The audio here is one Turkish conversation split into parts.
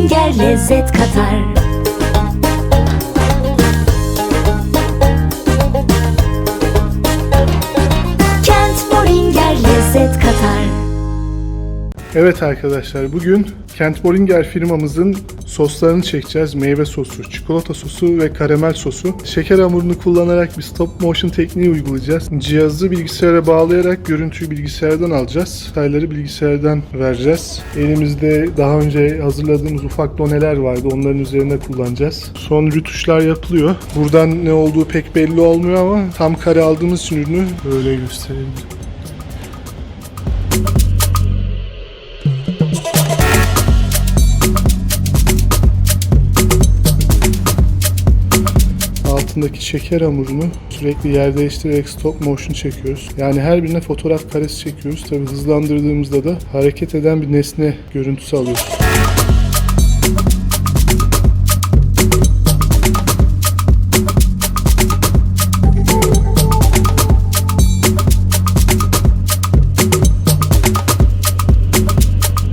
Boringer lezzet katar Evet arkadaşlar bugün Kent Boringer firmamızın soslarını çekeceğiz. Meyve sosu, çikolata sosu ve karamel sosu. Şeker hamurunu kullanarak bir stop motion tekniği uygulayacağız. Cihazı bilgisayara bağlayarak görüntüyü bilgisayardan alacağız. Detayları bilgisayardan vereceğiz. Elimizde daha önce hazırladığımız ufak doneler vardı. Onların üzerine kullanacağız. Son rütuşlar yapılıyor. Buradan ne olduğu pek belli olmuyor ama tam kare aldığımız için ürünü böyle gösterelim. Altındaki şeker hamurunu sürekli yer değiştirerek stop motion çekiyoruz. Yani her birine fotoğraf karesi çekiyoruz. Tabi hızlandırdığımızda da hareket eden bir nesne görüntüsü alıyoruz.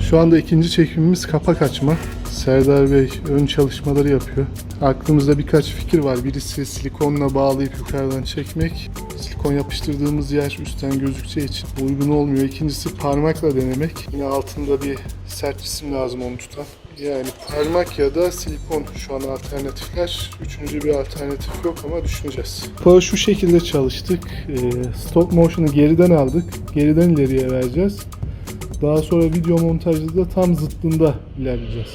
Şu anda ikinci çekimimiz kapak açma. Serdar Bey ön çalışmaları yapıyor. Aklımızda birkaç fikir var. Birisi silikonla bağlayıp yukarıdan çekmek. Silikon yapıştırdığımız yer üstten gözükeceği için uygun olmuyor. İkincisi parmakla denemek. Yine altında bir sert cisim lazım onu tutan. Yani parmak ya da silikon şu an alternatifler. Üçüncü bir alternatif yok ama düşüneceğiz. Bu şu şekilde çalıştık. Ee, Stop motion'ı geriden aldık. Geriden ileriye vereceğiz. Daha sonra video montajda da tam zıttında ilerleyeceğiz.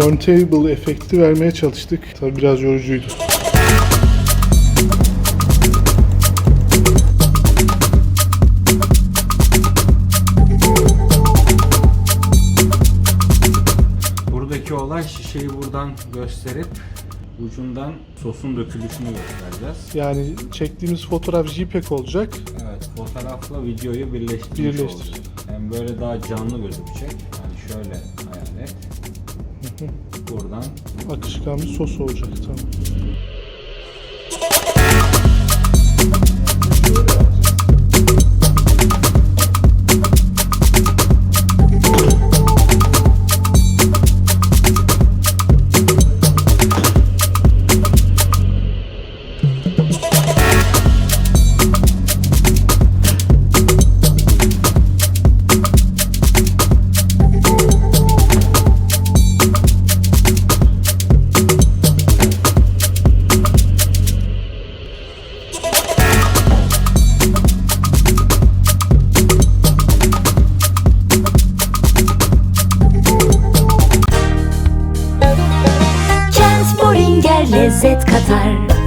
Turntable efekti vermeye çalıştık. Tabi biraz yorucuydu. Buradaki olay şişeyi buradan gösterip ucundan sosun dökülüşünü göstereceğiz. Yani çektiğimiz fotoğraf JPEG olacak. Evet, fotoğrafla videoyu birleştirmiş Birleştir. olacağız. Hem böyle daha canlı gözükecek. Yani şöyle hayal et. Buradan Akışkan bir sos olacak. Tamam. Lezzet katar